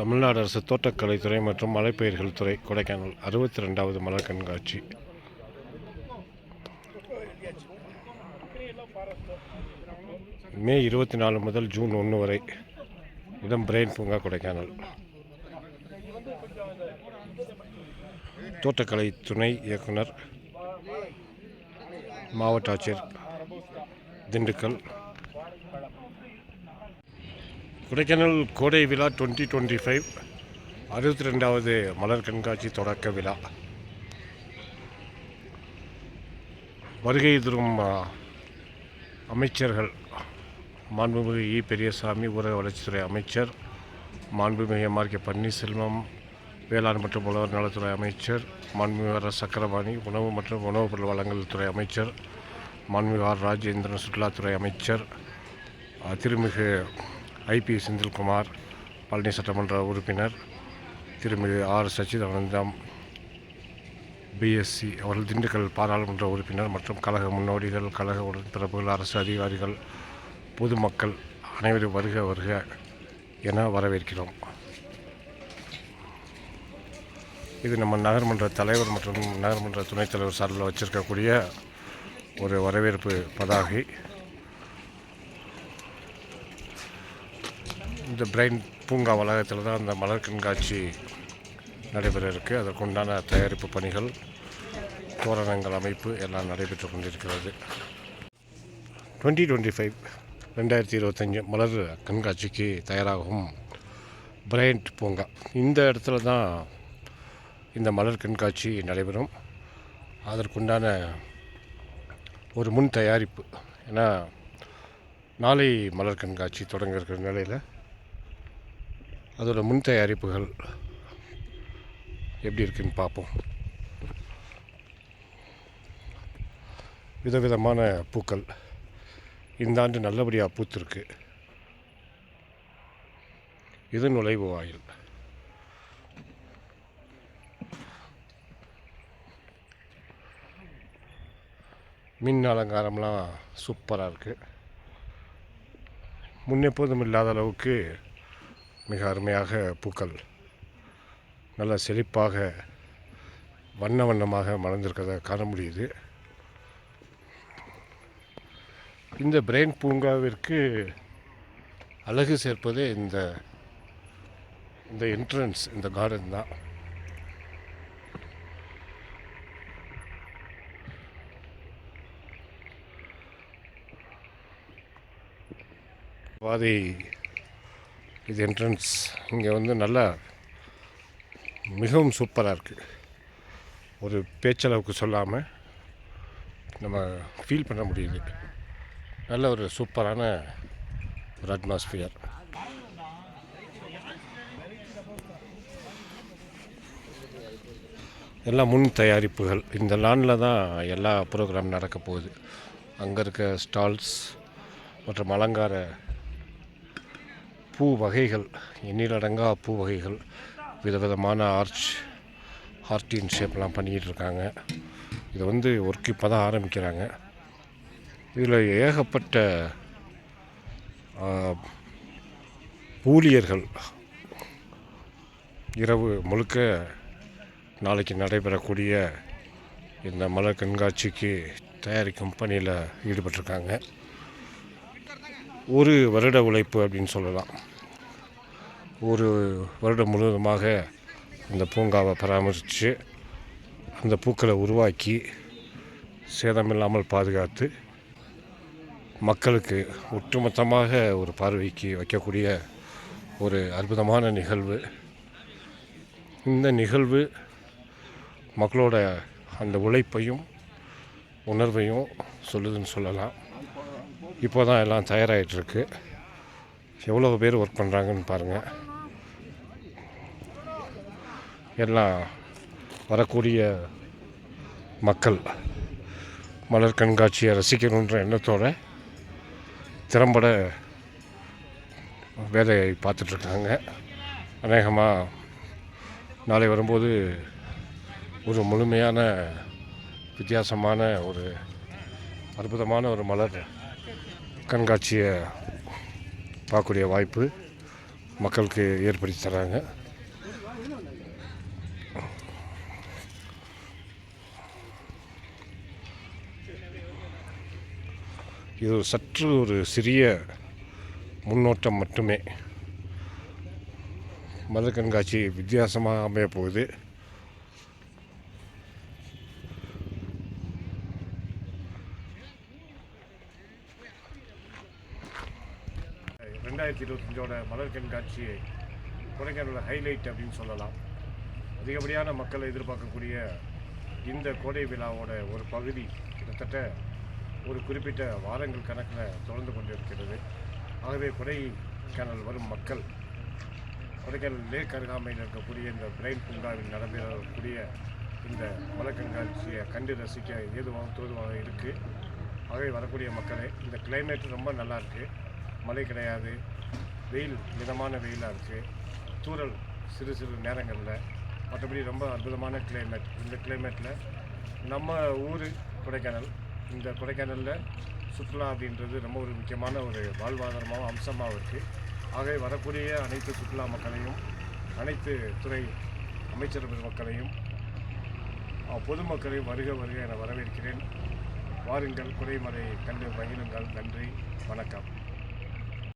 தமிழ்நாடு அரசு தோட்டக்கலைத்துறை மற்றும் மலைப்பயிர்கள் துறை கொடைக்கானல். அறுபத்தி ரெண்டாவது மலர் கண்காட்சி. மே இருபத்தி நாலு முதல் ஜூன் ஒன்று வரை இடம் பிரெயின் பூங்கா கொடைக்கானல். தோட்டக்கலை துணை இயக்குனர் மாவட்ட ஆட்சியர் திண்டுக்கல். கொடைக்கானல் கோடை விழா டுவெண்ட்டி டுவெண்ட்டி ஃபைவ் அறுபத்தி ரெண்டாவது மலர் கண்காட்சி தொடக்க விழா. வருகை தரும் அமைச்சர்கள் மாண்புமிகு இ. பெரியசாமி ஊரக வளர்ச்சித்துறை அமைச்சர் மாண்புமிகு எம்ஆர் கே. பன்னீர்செல்வம் வேளாண் மற்றும் உழவர் நலத்துறை அமைச்சர் மாண்புமிகு ஆர். சக்கரபாணி உணவு மற்றும் உணவுப் பொருள் வழங்கல் துறை அமைச்சர் மாண்புமிகு ஆர். ராஜேந்திரன் சுற்றுலாத்துறை அமைச்சர் திருமிகு ஐபி செந்தில்குமார் பழனி சட்டமன்ற உறுப்பினர் திருமதி ஆர் சச்சிதானந்தம் பிஎஸ்சி அவர்கள் திண்டுக்கல் பாராளுமன்ற உறுப்பினர் மற்றும் கழக முன்னோடிகள் கழக உடன்பிறப்புகள் அரசு அதிகாரிகள் பொதுமக்கள் அனைவரும் வருக வருக என வரவேற்கிறோம். இது நம்ம நகர்மன்ற தலைவர் மற்றும் நகர்மன்ற துணைத் தலைவர் சார்பில் வச்சிருக்கக்கூடிய ஒரு வரவேற்பு பதாகை. இந்த பிரெயின் பூங்கா வளாகத்தில் தான் அந்த மலர் கண்காட்சி நடைபெற இருக்குது அதற்குண்டான தயாரிப்பு பணிகள் தோரணங்கள் அமைப்பு எல்லாம் நடைபெற்று கொண்டிருக்கிறது. டுவெண்ட்டி டுவெண்ட்டி ஃபைவ் ரெண்டாயிரத்தி இருபத்தஞ்சி மலர் கண்காட்சிக்கு தயாராகும் பிரைண்ட் பூங்கா. இந்த இடத்துல தான் இந்த மலர் கண்காட்சி நடைபெறும். அதற்குண்டான ஒரு முன் தயாரிப்பு. ஏன்னா நாளை மலர் கண்காட்சி தொடங்க இருக்கிற நிலையில் அதோடய முன் தயாரிப்புகள் எப்படி இருக்குன்னு பார்ப்போம். விதவிதமான பூக்கள். இந்த ஆண்டு நல்லபடியாக பூத்திருக்கு. இது நுழைவு வாயில். மின் அலங்காரம்லாம் சூப்பராக இருக்குது முன்னெப்போதும் இல்லாத அளவுக்கு மிக அருமையாக பூக்கள். நல்ல செழிப்பாக வண்ண வண்ணமாக மலர்ந்திருக்கிறத காண முடியுது. இந்த பிரெயின் பூங்காவிற்கு அழகு சேர்ப்பதே இந்த இந்த என்ட்ரன்ஸ் இந்த கார்டன் தான். பாதை இது என்ட்ரன்ஸ் இங்கே வந்து நல்லா மிகவும் சூப்பராக இருக்குது ஒரு பேச்சளவுக்கு சொல்லாமல் நம்ம ஃபீல் பண்ண முடியுது. நல்ல ஒரு சூப்பரான ஒரு அட்மாஸ்பியர் எல்லாம் முன் தயாரிப்புகள் இந்த லானில் தான் எல்லா ப்ரோக்ராம் நடக்க போகுது. அங்கே இருக்க ஸ்டால்ஸ் மற்றும் அலங்கார பூ வகைகள் எண்ணிலடங்கா பூ வகைகள் விதவிதமான ஆர்ச் ஹார்டின் ஷேப்லாம் பண்ணிக்கிட்டு இருக்காங்க. இதை வந்து ஒர்க் இப்போ தான் ஆரம்பிக்கிறாங்க. இதில் ஏகப்பட்ட ஊழியர்கள் இரவு முழுக்க நாளைக்கு நடைபெறக்கூடிய இந்த மலர் கண்காட்சிக்கு தயாரிக்கும் பணியில் ஈடுபட்டிருக்காங்க. ஒரு வருட உழைப்பு அப்படின்னு சொல்லலாம். ஒரு வருடம் முழுவதுமாக அந்த பூங்காவை பராமரித்து அந்த பூக்களை உருவாக்கி சேதமில்லாமல் பாதுகாத்து மக்களுக்கு ஒட்டுமொத்தமாக ஒரு பார்வைக்கு வைக்கக்கூடிய ஒரு அற்புதமான நிகழ்வு. இந்த நிகழ்வு மக்களோட அந்த உழைப்பையும் உணர்வையும் சொல்லுதுன்னு சொல்லலாம். இப்போ தான் எல்லாம் தயாராகிட்டுருக்கு எவ்வளோ பேர் ஒர்க் பண்ணுறாங்கன்னு பாருங்கள் எல்லாம் வரக்கூடிய மக்கள் மலர் கண்காட்சியை ரசிக்கணுன்ற எண்ணத்தோடு திறம்பட வேலையை பார்த்துட்ருக்காங்க. அநேகமாக நாளை வரும்போது ஒரு முழுமையான வித்தியாசமான ஒரு அற்புதமான ஒரு மலர் கண்காட்சியை பார்க்கக்கூடிய வாய்ப்பு மக்களுக்கு ஏற்படுத்தி தராங்க. இது ஒரு சற்று ஒரு சிறிய முன்னோட்டம் மட்டுமே. மத கண்காட்சி வித்தியாசமாக அமைய போகுது. ரெண்டாயிரத்தி இருபத்தஞ்சோட மலர் கண்காட்சியை கொடைக்கானல் ஹைலைட் அப்படின்னு சொல்லலாம். அதிகப்படியான மக்கள் எதிர்பார்க்கக்கூடிய இந்த கோடை விழாவோட ஒரு பகுதி கிட்டத்தட்ட ஒரு குறிப்பிட்ட வாரங்கள் கணக்கில் தொடர்ந்து கொண்டிருக்கிறது. ஆகவே கொடைக்கானல் வரும் மக்கள் கொடைக்கானல் லேக் அருகாமையில் இருக்கக்கூடிய இந்த பிரைன் பூங்காவில் நடைபெறக்கூடிய இந்த மலக்கண்காட்சியை கண்டு ரசிக்க ஏதுவாக தோதுவாக இருக்குது ஆகவே வரக்கூடிய மக்களே இந்த கிளைமேட் ரொம்ப நல்லாயிருக்கு மழை கிடையாது. வெயில் மிதமான வெயிலாக இருக்குது தூறல் சிறு சிறு நேரங்களில் மற்றபடி ரொம்ப அற்புதமான கிளைமேட் இந்த கிளைமேட்டில் நம்ம ஊர் கொடைக்கானல் இந்த கொடைக்கானலில் சுற்றுலா அப்படின்றது ரொம்ப ஒரு முக்கியமான ஒரு வாழ்வாதாரமாகவும் அம்சமாகவும் இருக்குது ஆகவே வரக்கூடிய அனைத்து சுற்றுலா மக்களையும் அனைத்து துறை அமைச்சர் மக்களையும் பொதுமக்களையும் வருக வருக என வரவேற்கிறேன். வாருங்கள் குறைமலை கண்டு மகிழுங்கள். நன்றி வணக்கம்.